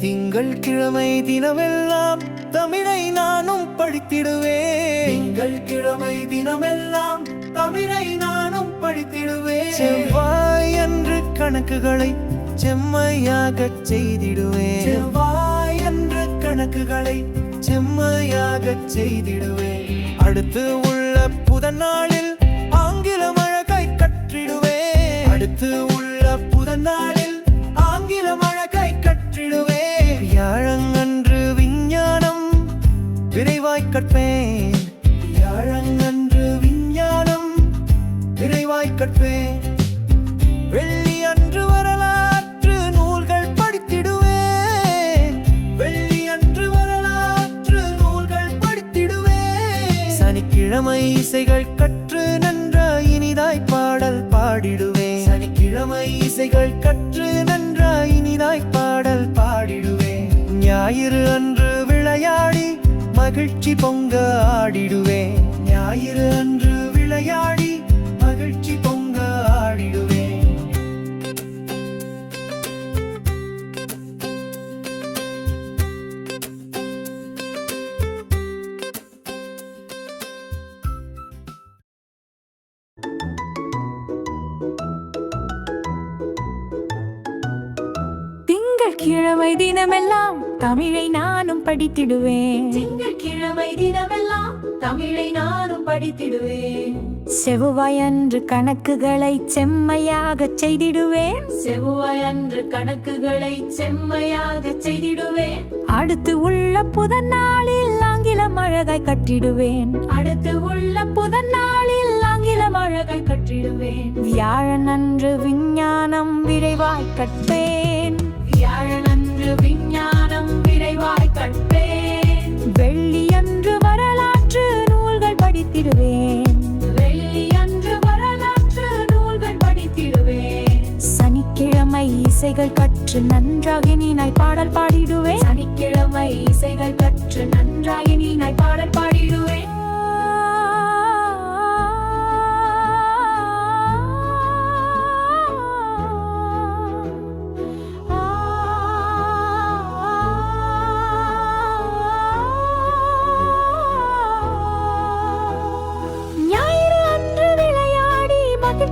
திங்கள் கிழமை தினமெல்லாம் தமிழை நானும் படித்திடுவேன். திங்கள் கிழமை தினமெல்லாம் தமிழை நானும் படித்திடுவேன். செவ்வாய் அன்று கணக்குகளை செம்மையாகச் செய்திடுவேன். செவ்வாய் அன்று கணக்குகளை செம்மையாகச் செய்திடுவேன். அடுத்து உள்ள புதன் விரைவாய் கற்பேன். வியாழங்கன்று விஞ்ஞானம் விரைவாய் கற்பேன். வெள்ளி அன்று வரலாற்று நூல்கள் படித்திடுவேன். வெள்ளி அன்று வரலாற்று நூல்கள் படித்திடுவேன். சனிக்கிழமை இசைகள் கற்று நன்றாய் இனிதாய் பாடல் பாடிடுவேன். சனிக்கிழமை இசைகள் கற்று நன்றாய் இனிதாய் பாடல் பாடிடுவேன். ஞாயிறு அன்று மகிழ்ச்சி பொங்க ஆடிடுவேன் ஞாயிறு அன்று விளையாடி மகிழ்ச்சி பொங்க ஆடிடுவேன் திங்கள் கிழமை தினமெல்லாம் தமிழை நானும் படித்திடுவேன். திங்கட்கிழமை தினமெல்லாம் தமிழை நானும் படித்திடுவேன். செவ்வாய் அன்று கணக்குகளை செம்மையாக செய்திடுவேன். செவ்வாய் அன்று கணக்குகளை செம்மையாக செய்திடுவேன். அடுத்து உள்ள புதன் நாளில் ஆங்கிலம் அழகாய் கற்றிடுவேன். அடுத்து உள்ள புதன் நாளில் ஆங்கிலம் அழகை கற்றிடுவேன். வியாழன் அன்று விஞ்ஞானம் விரைவாய் கற்பேன். சனிக்கிழமை இசைகள் கற்று நன்றாக நீ நாய் பாடல் பாடிடுவேன். சனிக்கிழமை இசைகள் கற்று நன்றாக நீ நாய் பாடல் பாடிடுவேன்.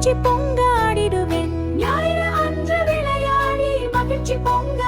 chipong chip on